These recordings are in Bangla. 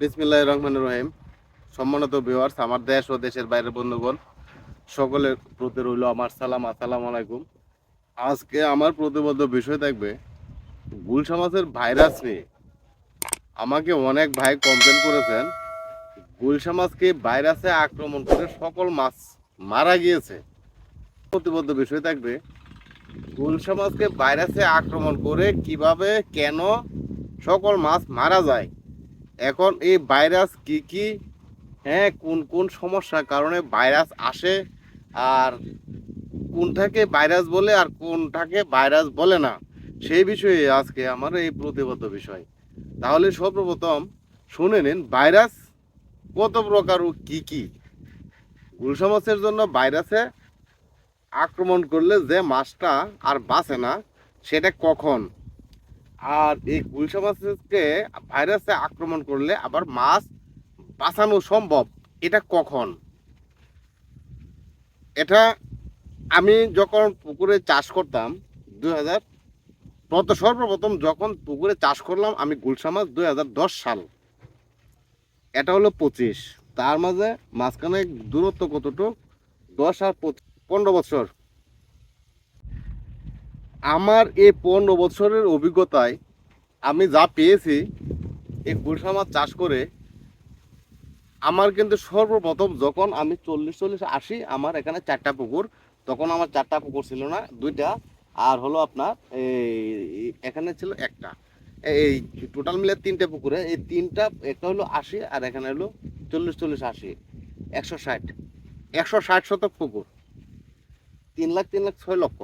বিসমিল্লাহ রহমান রহিম। সম্মানিত ভিউয়ার্স আমার দেশ ও দেশের বাইরের বন্ধুগণ, সকলের প্রতি রইল আমার সালাম, আসসালাম আলাইকুম। আজকে আমার প্রতিবদ্ধ বিষয় থাকবে গুলশা মাছের ভাইরাস নিয়ে। আমাকে অনেক ভাই কমপ্লেন করেছেন গুলশা মাছকে ভাইরাসে আক্রমণ করে সকল মাছ মারা গিয়েছে। প্রতিবদ্ধ বিষয় থাকবে গুলশা মাছকে ভাইরাসে আক্রমণ করে কীভাবে, কেন সকল মাছ মারা যায়? এখন এই ভাইরাস কি কি? হ্যাঁ কোন কোন সমস্যার কারণে ভাইরাস আসে আর কোনটাকে ভাইরাস বলে আর কোনটাকে ভাইরাস বলে না? সেই বিষয়ে আজকে আমার এই প্রতিবদ্ধ বিষয়। তাহলে সর্বপ্রথম শুনে নিন, ভাইরাস কত প্রকার ও কি কি? গুলশা মাছের জন্য ভাইরাসে আক্রমণ করলে যে মাছটা আর বাঁচে না, সেটা কখন? আর এই গুলশা মাছকে ভাইরাসে আক্রমণ করলে আবার মাছ বাঁচানো সম্ভব, এটা কখন? এটা আমি যখন পুকুরে চাষ করতাম দুই হাজার সর্বপ্রথম যখন পুকুরে চাষ করলাম আমি গুলশা মাছ দুই হাজার দশ সাল। এটা হলো পঁচিশ। তার মাঝে মাঝখানে দূরত্ব কতটুকু? দশ আর পনেরো বছর। আমার এই পনেরো বছরের অভিজ্ঞতায় আমি যা পেয়েছি, এই গুলশা মাছ চাষ করে, আমার কিন্তু সর্বপ্রথম যখন আমি চল্লিশ চল্লিশ আসি আমার এখানে চারটা পুকুর, তখন আমার চারটা পুকুর ছিল না, দুইটা, আর হলো আপনার এই এখানে ছিল একটা। এই টোটাল মিলে তিনটে পুকুরে, এই তিনটা, একটা হলো আশি, আর এখানে হলো চল্লিশ চল্লিশ আশি, একশো ষাট। একশো ষাট শতক পুকুর। তিন লাখ তিন লাখ ছয় লক্ষ।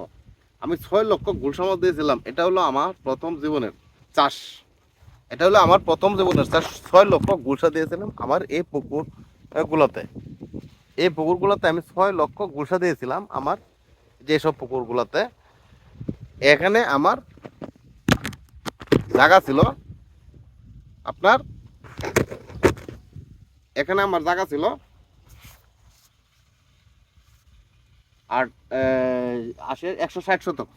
আমি ছয় লক্ষ গুলশা মাছ দিয়েছিলাম এটা হলো আমার প্রথম জীবনের চাষ। এটা হলো আমার প্রথম জীবনের চাষ। ছয় লক্ষ গুলশা দিয়েছিলাম আমার এই পুকুর আহ, গুলোতে। এই পুকুরগুলোতে আমি ছয় লক্ষ গুলশা দিয়েছিলাম আমার যেসব পুকুরগুলোতে। এখানে আমার জায়গা ছিল আপনার এখানে আমার জায়গা ছিল আর আসে একশো ষাট শতক।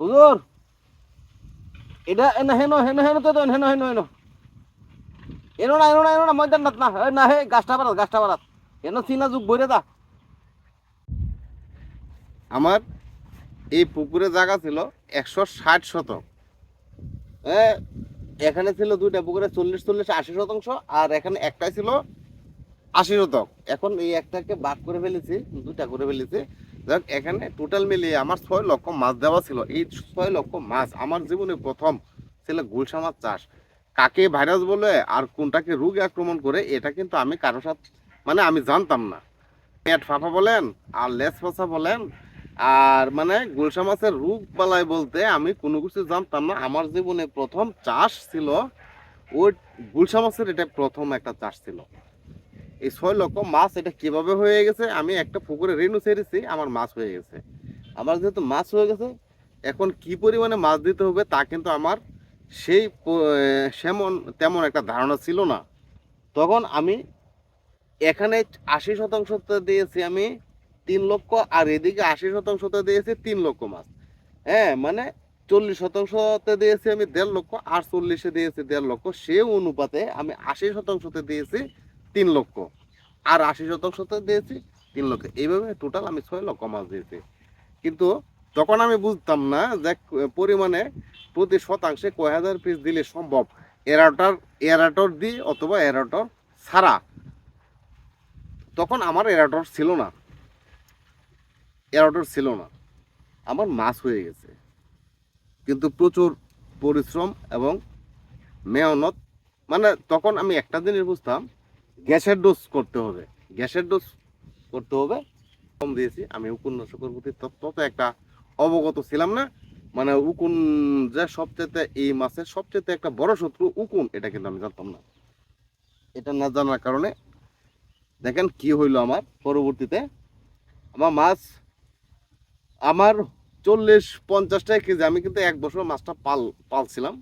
হুজুর, এটা এনে হেন হেন হেন তো হেন হেন হেন এনো না এনো না এনো না ময়দান না না, হে, গাছটা বারাত গাছটা বারাত এনো চিনা যুগ বইরে দা আমার এই পুকুরে জায়গা ছিল একশো ষাট শতক। এখানে ছিল দুইটা পুকুরে চল্লিশ চল্লিশ, আশি শতাংশ, আর এখানে একটাই ছিল আশি শতক। এখন এই একটাকে ভাগ করে ফেলেছি দুটা করে ফেলেছি। যাক, এখানে টোটাল মিলিয়ে আমার ছয় লক্ষ মাছ দেওয়া ছিল। এই ছয় লক্ষ মাছ আমার জীবনে প্রথম ছিল গুলশা মাছ চাষ। কাকে ভাইরাস বলে আর কোনটাকে রোগ আক্রমণ করে, এটা কিন্তু আমি কারও সাথে মানে আমি জানতাম না। পেট ফাঁপা বলেন, আর লেস ফাঁসা বলেন, আর মানে গুলশা মাছের রোগ বালাই বলতে আমি কোনো কিছু জানতাম না। আমার জীবনে প্রথম চাষ ছিল, ওই গুলশা মাছের এটা প্রথম একটা চাষ ছিল। এই ছয় লক্ষ মাছ এটা কীভাবে হয়ে গেছে? আমি একটা পুকুরে রেণু ছেড়েছি আমার মাছ হয়ে গেছে। আমার যেহেতু মাছ হয়ে গেছে, এখন কি পরিমাণে মাছ দিতে হবে তা কিন্তু আমার সেই সেমন তেমন একটা ধারণা ছিল না। তখন আমি এখানে আশি শতাংশতে দিয়েছি আমি তিন লক্ষ, আর এদিকে আশি শতাংশতে দিয়েছি তিন লক্ষ মাছ। হ্যাঁ মানে চল্লিশ শতাংশতে দিয়েছি আমি দেড় লক্ষ আর চল্লিশে দিয়েছি দেড় লক্ষ। সে অনুপাতে আমি আশি শতাংশতে দিয়েছি তিন লক্ষ। আর আশি শতাংশতে দিয়েছি, তিন লক্ষ। এইভাবে টোটাল আমি ছয় লক্ষ মাছ দিয়েছি। কিন্তু তখন আমি বুঝতাম না যে পরিমাণে প্রতি শতাংশে কয় হাজার পিস দিলে সম্ভব। এরাটার এরাটর দিই অথবা এরাটর ছাড়া। তখন আমার এরাটর ছিল না। এরাটর ছিল না। আমার মাছ হয়ে গেছে। কিন্তু প্রচুর পরিশ্রম এবং মেহনত। মানে তখন আমি একটা জিনিস বুঝতাম গ্যাসের ডোজ করতে হবে। গ্যাসের ডোজ করতে হবে। কম দিয়েছি। আমি উপন্যাসকের প্রতি তত তত একটা অবগত ছিলাম না। মানে উকুন যে সবচেয়ে এই মাছের সবচেয়ে একটা বড় শত্রু উকুন, এটা কিন্তু আমি জানতাম না। এটা না জানার কারণে দেখেন কি হইল আমার পরবর্তীতে। আমার মাছ আমার চল্লিশ পঞ্চাশটা কেজি, আমি কিন্তু এক বছর মাছটা পাল পালছিলাম।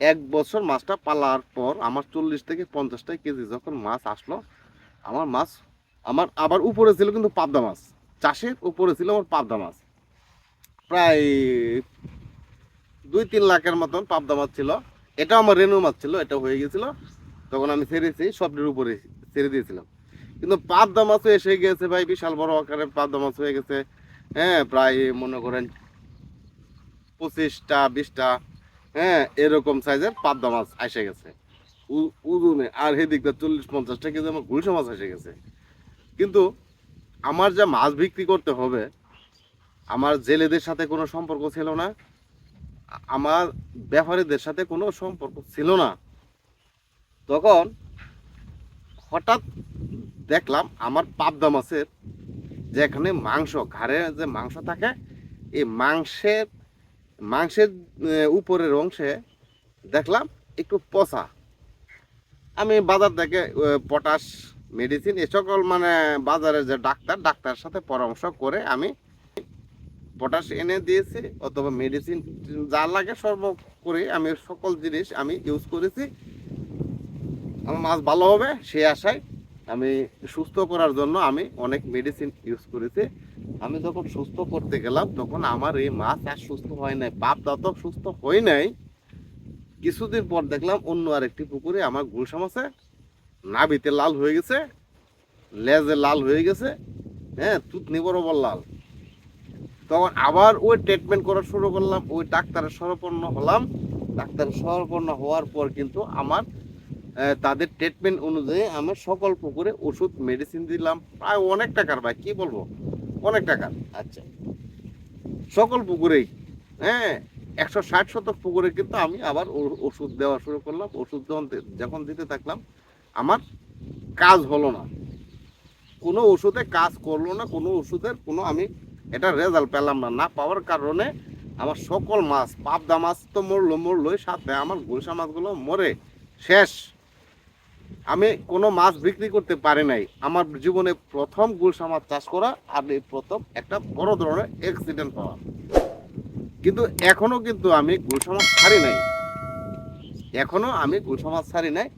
এক বছর মাছটা পালার পর আমার চল্লিশ থেকে পঞ্চাশটা কেজি যখন মাছ আসলো, আমার মাছ আমার আবার উপরে ছিল কিন্তু পাবদা মাছ। চাষের উপরে ছিল আমার পাবদা মাছ। প্রায় দুই তিন লাখের মতন পাবদা মাছ ছিল। এটা আমার রেনু মাছ ছিল, এটা হয়ে গেছিল তখন আমি ছেড়েছি সবটির উপরে ছেড়ে দিয়েছিলাম। কিন্তু পাবদা মাছও এসে গেছে ভাই, বিশাল বড় আকারের পাবদা মাছ হয়ে গেছে। হ্যাঁ প্রায় মনে করেন পঁচিশটা, বিশটা হ্যাঁ এরকম সাইজের পাবদা মাছ এসে গেছে। উ- ওজনে আর সেদিকটা চল্লিশ পঞ্চাশটা কেজি আমার গুলশা মাছ এসে গেছে। কিন্তু আমার যা মাছ বিক্রি করতে হবে, আমার জেলেদের সাথে কোনো সম্পর্ক ছিল না আমার ব্যাপারীদের সাথে কোনো সম্পর্ক ছিল না। তখন হঠাৎ দেখলাম আমার পাবদা মাছের যেখানে মাংস, ঘাড়ে যে মাংস থাকে, এই মাংসের মাংসের উপরের অংশে দেখলাম একটু পচা। আমি বাজার থেকে পটাশ মেডিসিন এ সকল মানে বাজারের যে ডাক্তার, ডাক্তারের সাথে পরামর্শ করে আমি পটাশ এনে দিয়েছি, অথবা মেডিসিন যা লাগে সর্ব করে আমি সকল জিনিস আমি ইউজ করেছি। আমার মাছ ভালো হবে সে আশায় আমি সুস্থ করার জন্য আমি অনেক মেডিসিন ইউজ করেছি। আমি যখন সুস্থ করতে গেলাম, তখন আমার এই মাছ আর সুস্থ হয় নাই, বাপ দাঁত সুস্থ হয় নাই। কিছুদিন পর দেখলাম অন্য আরেকটি পুকুরে আমার গুলশা মাছে নাভিতে লাল হয়ে গেছে, লেজে লাল হয়ে গেছে হ্যাঁ তুতনি বরাবর লাল। তখন আবার ওই ট্রিটমেন্ট করা শুরু করলাম, ওই ডাক্তারের সরপন্ন হলাম। ডাক্তারের সরপন্ন হওয়ার পর কিন্তু আমার তাদের ট্রিটমেন্ট অনুযায়ী আমি সকল পুকুরে ওষুধ মেডিসিন দিলাম, প্রায় অনেক টাকার ভাই, কি বলব? অনেক টাকার আচ্ছা। সকল পুকুরেই হ্যাঁ একশো ষাট শতক পুকুরে কিন্তু আমি আবার ওষুধ দেওয়া শুরু করলাম। ওষুধ যখন যখন দিতে থাকলাম আমার কাজ হলো না। কোনো ওষুধে কাজ করল না কোনো ওষুধের কোনো আমি এটা রেজাল্ট পেলাম না। না পাওয়ার কারণে আমার সকল মাছ পাবদা মাছ তো মরলো মরলোই সাথে আমার গুলশা মাছগুলো মরে। শেষ। আমি কোনো মাছ বিক্রি করতে পারি নাই। আমার জীবনে প্রথম গুলশা মাছ চাষ করা আর এই প্রথম একটা বড় ধরনের অ্যাক্সিডেন্ট পাওয়া কিন্তু এখনও কিন্তু আমি গুলশা মাছ ছাড়ি নাই। এখনও আমি গুলশা মাছ ছাড়ি নাই,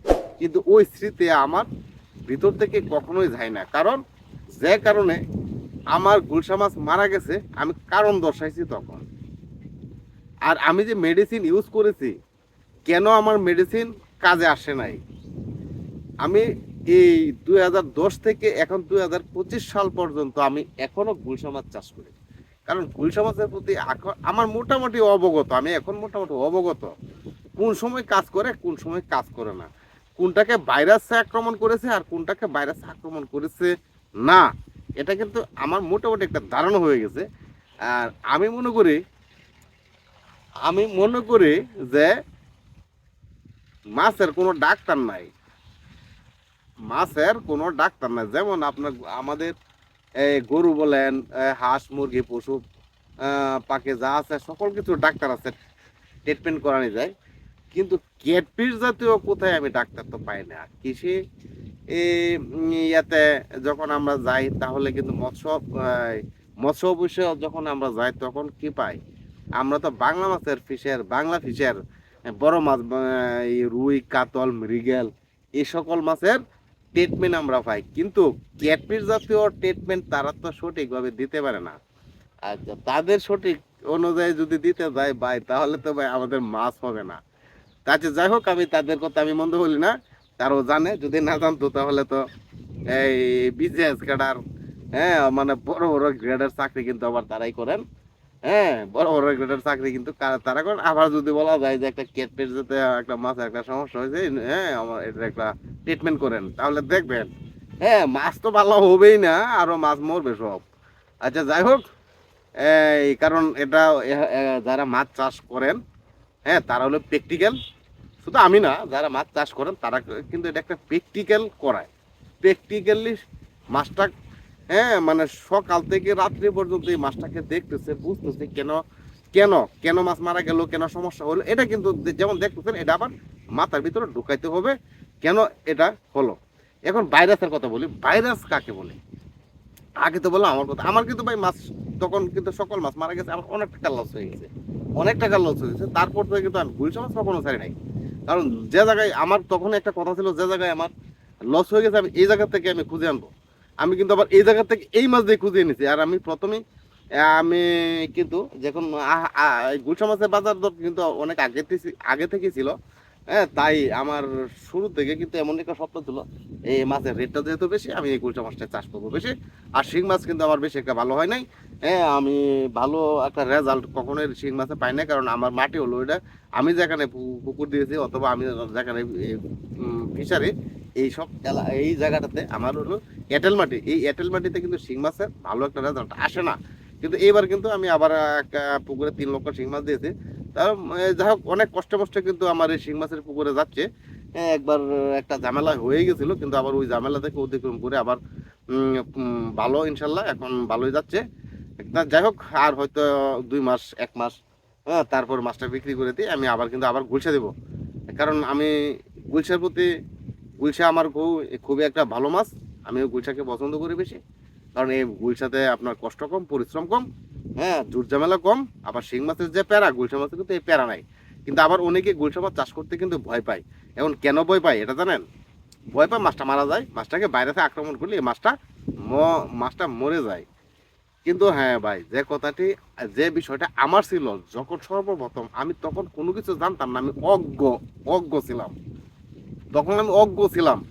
কিন্তু ওই স্মৃতি আমার ভিতর থেকে কখনোই যায় না। কারণ যে কারণে আমার গুলশা মাছ মারা গেছে, আমি কারণ দর্শাইছি তখন। আর আমি যে মেডিসিন ইউজ করেছি, কেন আমার মেডিসিন কাজে আসে নাই? আমি এই দু হাজার দশ থেকে এখন দুই হাজার পঁচিশ সাল পর্যন্ত আমি এখনও গুলশা মাছ চাষ করি। কারণ গুলশা মাছের প্রতি আমার মোটামুটি অবগত, আমি এখন মোটামুটি অবগত কোন সময় কাজ করে, কোন সময় কাজ করে না। কোনটাকে ভাইরাস আক্রমণ করেছে আর কোনটাকে ভাইরাস আক্রমণ করেছে না, এটা কিন্তু আমার মোটামুটি একটা ধারণা হয়ে গেছে। আর আমি মনে করি, আমি মনে করি যে মাছের কোনো ডাক্তার নাই। মাছের কোনো ডাক্তার নাই। যেমন আপনার আমাদের গরু বলেন হাঁস, মুরগি, পশু পাখি যা আছে, সকল কিছু ডাক্তার আছে ট্রিটমেন্ট করানো যায়। কিন্তু ক্যাটফিস জাতীয় কোথায় আমি ডাক্তার তো পাই না। কৃষি ইয়াতে যখন আমরা যাই, তাহলে কিন্তু মৎস্য মৎস্য অফিসে যখন আমরা যাই, তখন কি পাই? আমরা তো বাংলা মাছের ফিশের, বাংলা ফিশের বড় মাছ রুই, কাতল, মৃগেল, এই সকল মাছের ট্রিটমেন্ট আমরা পাই, কিন্তু ক্যাটফিস জাতীয় ট্রিটমেন্ট তারা তো সঠিকভাবে দিতে পারে না। আচ্ছা তাদের সঠিক অনুযায়ী যদি দিতে যায়, ভাই, তাহলে তো ভাই আমাদের মাছ হবে না। তাতে যাই হোক, আমি তাদের কথা আমি মন্দ বলি না, তারাও জানে, যদি না জানতো তাহলে তো এই বিজনেস ক্যাডার হ্যাঁ মানে বড় বড় গ্রেডের চাকরি কিন্তু আবার তারাই করেন। হ্যাঁ বড় বড় গ্রেডের চাকরি কিন্তু তারা করেন আবার যদি বলা যায় যে একটা কেটপেট যাতে একটা মাছের একটা সমস্যা হয়েছে হ্যাঁ আমার এটা একটা ট্রিটমেন্ট করেন, তাহলে দেখবেন। হ্যাঁ মাছ তো ভালো হবেই না, আরও মাছ মরবে সব। আচ্ছা যাই হোক, এই কারণ এটা যারা মাছ চাষ করেন হ্যাঁ তারা হলো প্র্যাকটিক্যাল শুধু আমি না, যারা মাছ চাষ করেন, তারা কিন্তু এটা একটা প্র্যাকটিক্যাল করায়। প্র্যাকটিক্যালি মাছটা হ্যাঁ মানে সকাল থেকে রাত্রি পর্যন্ত এই মাছটাকে দেখতেছে, বুঝতেছে কেন কেন কেন মাছ মারা গেল, কেন সমস্যা হলো, এটা কিন্তু যেমন দেখতেছেন, এটা আবার মাথার ভিতরে ঢুকাইতে হবে কেন এটা হলো। এখন ভাইরাসের কথা বলি, ভাইরাস কাকে বলে? আগে তো বললাম, আমার কথা, আমার কিন্তু ভাই মাছ, তখন কিন্তু সকল মাছ মারা গেছে, আমার অনেক টাকা লস হয়ে গেছে অনেক টাকা লস হয়ে গেছে, তারপর থেকে কিন্তু আমি গুলশা মাছ কখনো ছাড়ি নাই। কারণ যে জায়গায় আমার তখন একটা কথা ছিল, যে জায়গায় আমার লস হয়ে গেছে, আমি এই জায়গা থেকে আমি খুঁজে আনব। আমি কিন্তু আবার এই জায়গা থেকে এই মাছ দিয়ে খুঁজে এনেছি। আর আমি প্রথমেই, আমি কিন্তু যখন গুলশা মাছের বাজার দর কিন্তু অনেক আগে আগে থেকে ছিল। হ্যাঁ তাই আমার শুরু থেকে কিন্তু এমন একটা স্বপ্ন ছিল, এই মাছের রেটটা যেহেতু বেশি, আমি এই কুলচা মাছটা চাষ করব বেশি। আর শিং মাছ কিন্তু আমার বেশি একটা ভালো হয় নাই। হ্যাঁ আমি ভালো একটা রেজাল্ট কখনোই শিং মাছে পাই না কারণ আমার মাটি হলো এটা আমি যেখানে পুকুর দিয়েছি, অথবা আমি যেখানে ফিশারি এই সব এই জায়গাটাতে আমার হলো এঁটেল মাটি। এই এঁটেল মাটিতে কিন্তু শিং মাছের ভালো একটা রেজাল্ট আসে না। কিন্তু এবার কিন্তু আমি আবার একটা পুকুরে তিন লক্ষ শিং মাছ দিয়েছি। যাই হোক অনেক কষ্ট মষ্টে কিন্তু আমার এই শিং মাছের পুকুরে যাচ্ছে। একবার একটা ঝামেলা হয়ে গেছিল, কিন্তু আবার ওই ঝামেলা থেকে অতিক্রম করে আবার ভালো, ইনশাল্লাহ, এখন ভালোই যাচ্ছে। যাই হোক, আর হয়তো দুই মাস, এক মাস হ্যাঁ তারপর মাছটা বিক্রি করে দিই, আমি আবার কিন্তু আবার গুলশা দেবো। কারণ আমি গুলশার প্রতি, গুলশা আমার খুব, খুবই একটা ভালো মাছ আমি গুলশাকে পছন্দ করি বেশি। কারণ এই গুলশাতে আপনার কষ্ট কম, পরিশ্রম কম হ্যাঁ জোর ঝামেলা কম, আবার শিং মাছের যে প্যারা গুলশা মাছের কিন্তু এই প্যারা নাই। কিন্তু আবার অনেকে গুলশা মাছ চাষ করতে কিন্তু ভয় পায়। এখন কেন ভয় পায় এটা জানেন? ভয় পায় মাছটা মারা যায়, মাছটাকে বাইরে থেকে আক্রমণ করলে এই মাছটা ম- মাছটা মরে যায়। কিন্তু হ্যাঁ ভাই, যে কথাটি, যে বিষয়টা আমার ছিল, যখন সর্বপ্রথম আমি তখন কোনো কিছু জানতাম না, আমি অজ্ঞ অজ্ঞ ছিলাম। তখন আমি অজ্ঞ ছিলাম।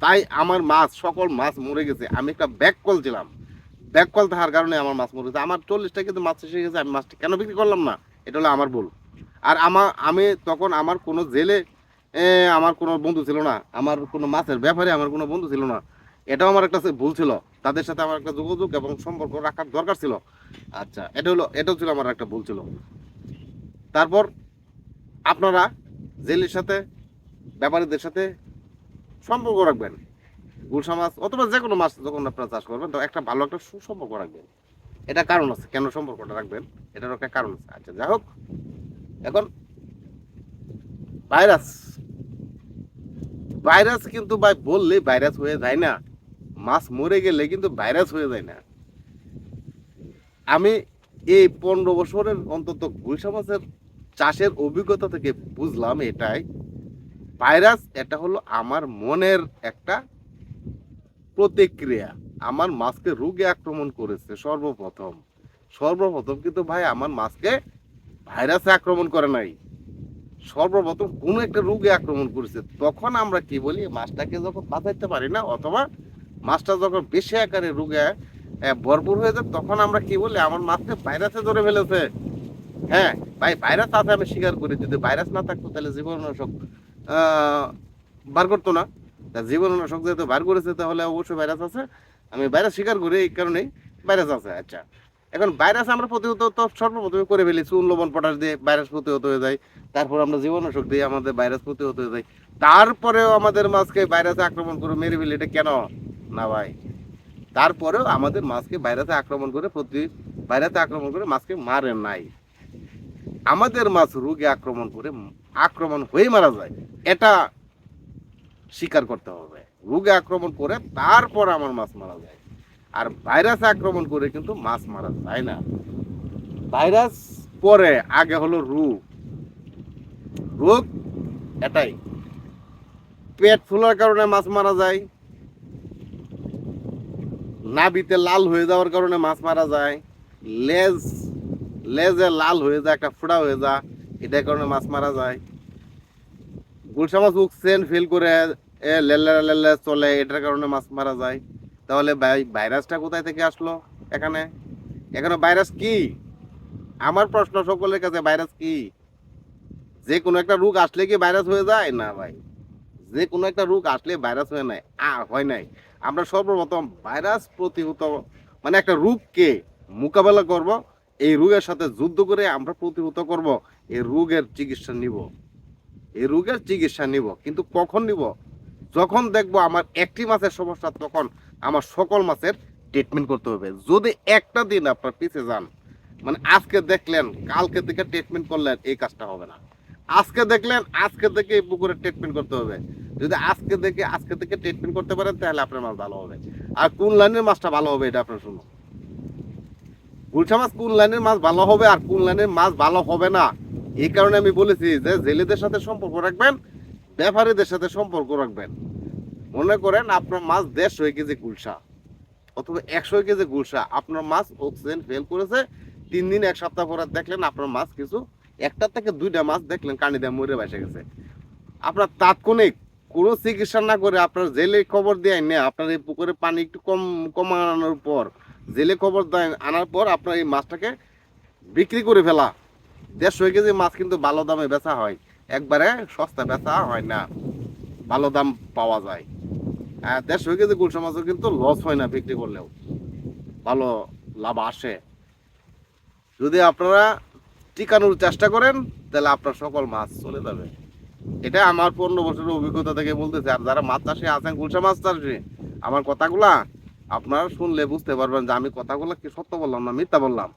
তাই আমার মাছ, সকল মাছ মরে গেছে। আমি একটা ব্যাক কল ছিলাম। ব্যাক কল থাকার কারণে আমার মাছ মরে গেছে। আমার চল্লিশটা কিন্তু মাছ এসে গেছে, আমি মাছটা কেন বিক্রি করলাম না? এটা হলো আমার ভুল। আর আমার আমি তখন আমার কোনো জেলে আমার কোনো বন্ধু ছিল না। আমার কোনো মাছের ব্যাপারে আমার কোনো বন্ধু ছিল না। এটাও আমার একটা ভুল ছিল। তাদের সাথে আমার একটা যোগাযোগ এবং সম্পর্ক রাখার দরকার ছিল। আচ্ছা এটা হলো, এটাও ছিল আমার একটা ভুল ছিল। তারপর আপনারা জেলের সাথে, ব্যাপারীদের সাথে সম্পর্ক রাখবেন। গুলশা মাছ অথবা যে কোনো মাছ যখন আপনারা চাষ করবেন, তো একটা ভালো একটা সুসম্পর্ক রাখবেন। এটা কারণ আছে। কেন সম্পর্কটা রাখবেন? এটার একটা কারণ আছে। আচ্ছা যাই হোক। এখন ভাইরাস। ভাইরাস কিন্তু ভাই বললে ভাইরাস হয়ে যায় না। মাছ মরে গেলে কিন্তু ভাইরাস হয়ে যায় না। আমি এই পনেরো বছরের অন্তত গুলশা মাছের চাষের অভিজ্ঞতা থেকে বুঝলাম এটাই। ভাইরাস, এটা হলো আমার মনের একটা প্রতিক্রিয়া। আমার মাছকে রোগে আক্রমণ করেছে সর্বপ্রথম। সর্বপ্রথম কিন্তু ভাই আমার মাছকে ভাইরাসে আক্রমণ করে নাই। সর্বপ্রথম কোনো একটা রোগে আক্রমণ করেছে। তখন আমরা কি বলি মাছটাকে যখন বাঁচাইতে পারি না অথবা মাছটা যখন বেশি আকারে রোগে ভরপুর হয়ে যায় তখন আমরা কি বলি আমার মাছকে ভাইরাসে ধরে ফেলেছে। হ্যাঁ ভাই ভাইরাস আছে আমি স্বীকার করি। যদি ভাইরাস না থাকতো তাহলে আহ, বার করতো না। তা জীবাণুনাশক যেহেতু বার করেছে, তাহলে অবশ্যই ভাইরাস আছে। আমি ভাইরাস স্বীকার করি এই কারণেই ভাইরাস আছে আচ্ছা। এখন ভাইরাস আমরা প্রতিহত তো সর্বপ্রথমে করে ফেলি চুন লবণ পটাশ দিয়ে ভাইরাস প্রতিহত হয়ে যায়। তারপর আমরা জীবাণুনাশক দিয়ে আমাদের ভাইরাস প্রতিহত হয়ে যায়। তারপরেও আমাদের মাছকে ভাইরাসে আক্রমণ করে মেরে ফেলি, এটা কেন? না ভাই। তারপরেও আমাদের মাছকে ভাইরাসে আক্রমণ করে প্রতি ভাইরাসে আক্রমণ করে মাছকে মারে নাই। আমাদের মাছ রোগে আক্রমণ করে, আক্রমণ হয়ে মারা যায়। এটা স্বীকার করতে হবে। রোগে আক্রমণ করে তারপর আমার মাছ মারা যায়। আর ভাইরাস আক্রমণ করে কিন্তু মাছ মারা যায় না। ভাইরাস পরে, আগে হলো রোগ। রোগ এটাই। পেট ফুলার কারণে মাছ মারা যায়। নাবিতে লাল হয়ে যাওয়ার কারণে মাছ মারা যায়। লেজ, লেজে লাল হয়ে যায়, একটা ফোড়া হয়ে যায়। এটার কারণে মাছ মারা যায়। গুলশা মাছ উঠছেন ফিল করে এ লেলে লেলে চলে, এটার কারণে মাছ মারা যায়। তাহলে ভাই- ভাইরাসটা কোথায় থেকে আসলো? এখানে? এখানে ভাইরাস কি? আমার প্রশ্ন সকলের কাছে, ভাইরাস কি? যে কোনো একটা রোগ আসলে কি ভাইরাস হয়ে যায়? না ভাই। যে কোনো একটা রোগ আসলে ভাইরাস হয়ে নাই, আ, হয় নাই। আমরা সর্বপ্রথম ভাইরাস প্রতিহত মানে একটা রোগকে মোকাবেলা করব। এই রোগের সাথে যুদ্ধ করে আমরা প্রতিহত করব। এই রোগের চিকিৎসা নিব। এই রোগের চিকিৎসা নিব, কিন্তু কখন নিব? যখন দেখব আমার একটি মাছের সমস্যা, তখন আমার সকল মাছের ট্রিটমেন্ট করতে হবে। যদি একটা দিন আপনার পিছিয়ে যান মানে আজকে দেখলেন, কালকে থেকে ট্রিটমেন্ট করলেন, এই কাজটা হবে না। আজকে দেখলেন, আজকে থেকে এই পুকুরে ট্রিটমেন্ট করতে হবে। যদি আজকে দেখে, আজকে থেকে ট্রিটমেন্ট করতে পারেন, তাহলে আপনার মাছ ভালো হবে। আর কোন লাইনের মাছটা ভালো হবে, এটা আপনার শুনুন। গুলশা মাছ কোন লাইনের মাছ ভালো হবে, আর কোন লাইনের মাছ ভালো হবে না এই কারণে আমি বলেছি যে জেলেদের সাথে সম্পর্ক রাখবেন, ব্যাপারীদের সাথে সম্পর্ক রাখবেন। মনে করেন আপনার মাছ দেড়শো কেজি গুলশা অথবা একশো কেজি গুলশা, আপনার মাছ অক্সিজেন ফেল করেছে, তিন দিন, এক সপ্তাহ পরে দেখলেন আপনার মাছ কিছু, একটা থেকে দুইটা মাছ দেখলেন কানি দিয়ে মরে বেসে গেছে। আপনার তাৎক্ষণিক কোনো চিকিৎসা না করে আপনার জেলে খবর দিয়ে না, আপনার এই পুকুরে পানি একটু কম কমানোর পর, জেলে খবর দেয়, আনার পর আপনার এই মাছটাকে বিক্রি করে ফেলা। দেড়শো কেজি মাছ কিন্তু ভালো দামে বেচা হয়। একবারে সস্তা বেচা হয় না। ভালো দাম পাওয়া যায়। আর দেড়শো কেজি গুলশা মাছও কিন্তু লস হয় না বিক্রি করলেও। ভালো লাভ আসে। যদি আপনারা টিকানোর চেষ্টা করেন, তাহলে আপনার সকল মাছ চলে যাবে। এটা আমার পনেরো বছরের অভিজ্ঞতা থেকে বলতেছে। আর যারা মাছ চাষে আছেন, গুলশা মাছ চাষে, আমার কথাগুলা আপনারা শুনলে বুঝতে পারবেন যে আমি কথাগুলো কি সত্য বললাম না মিথ্যা বললাম।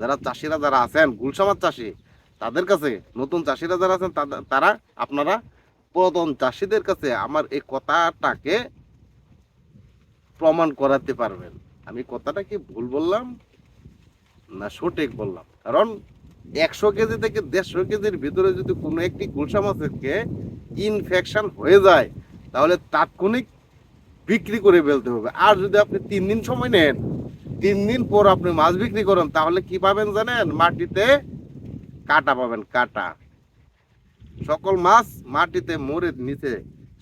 যারা চাষিরা যারা আছেন গুলশা মাছ চাষি, তাদের কাছে, নতুন চাষিরা যারা আছেন তারা, আপনারা পুরাতন চাষিদের কাছে আমার এই কথাটাকে প্রমাণ করাতে পারবেন। আমি কথাটা কি ভুল বললাম? না সঠিক বললাম। কারণ একশো কেজি থেকে দেড়শো কেজির ভিতরে যদি কোনো একটি গুলশা মাছকে ইনফেকশন হয়ে যায়, তাহলে তাৎক্ষণিক বিক্রি করে ফেলতে হবে। আর যদি আপনি তিন দিন সময় নেন তিন দিন পর আপনি মাছ বিক্রি করেন, তাহলে কি পাবেন জানেন? মাটিতে কাটা পাবেন, কাটা। সকল মাছ মাটিতে মরে নিচে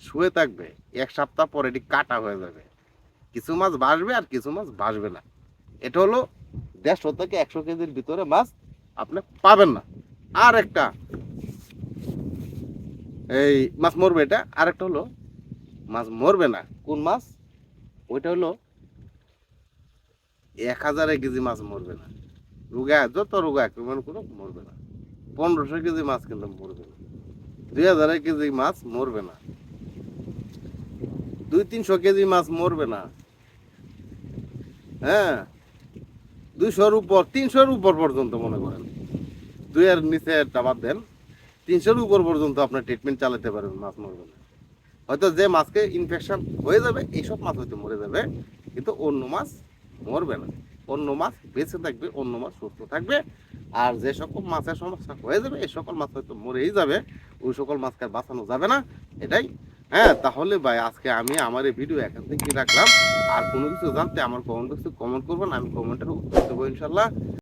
শুয়ে থাকবে, এক সপ্তাহ পর এটি কাটা হয়ে যাবে। কিছু মাছ বাসবে আর কিছু মাছ বাসবে না। এটা হলো দেড়শো থেকে একশো কেজির ভিতরে মাছ আপনি পাবেন না। আর একটা, এই মাছ মরবে এটা। আর একটা হলো, মাছ মরবে না। কোন মাছ? ওইটা হলো এক হাজার কেজি মাছ মরবে না। রোগা, যত রোগা আক্রমণ করো মরবে না। পনেরোশো কেজি মাছ কিন্তু মরবে না। দুই হাজার কেজি মাছ মরবে না। দুই তিনশো কেজি মাছ মরবে না। হ্যাঁ? দুইশোর উপর, তিনশোর উপর পর্যন্ত মনে করেন। দুই এর নিচে বাদ দেন। তিনশোর উপর পর্যন্ত আপনার ট্রিটমেন্ট চালাতে পারবেন, মাছ মরবে না। হয়তো যে মাছকে ইনফেকশন হয়ে যাবে, এইসব মাছ হয়তো মরে যাবে, কিন্তু অন্য মাছ মরবে না। অন্য মাছ বেঁচে থাকবে, অন্য মাছ সুস্থ থাকবে। আর যে সকল মাছের সমস্যা হয়ে যাবে, এই সকল মাছ হয়তো মরেই যাবে, ওই সকল মাছকে বাঁচানো যাবে না। এটাই। হ্যাঁ তাহলে ভাই, আজকে আমি আমার এই ভিডিও এখান থেকে রাখলাম। আর কোনো কিছু জানতে আমার কমেন্ট বক্সে কমেন্ট করবেন, আমি কমেন্টের উত্তর দেবো ইনশাল্লাহ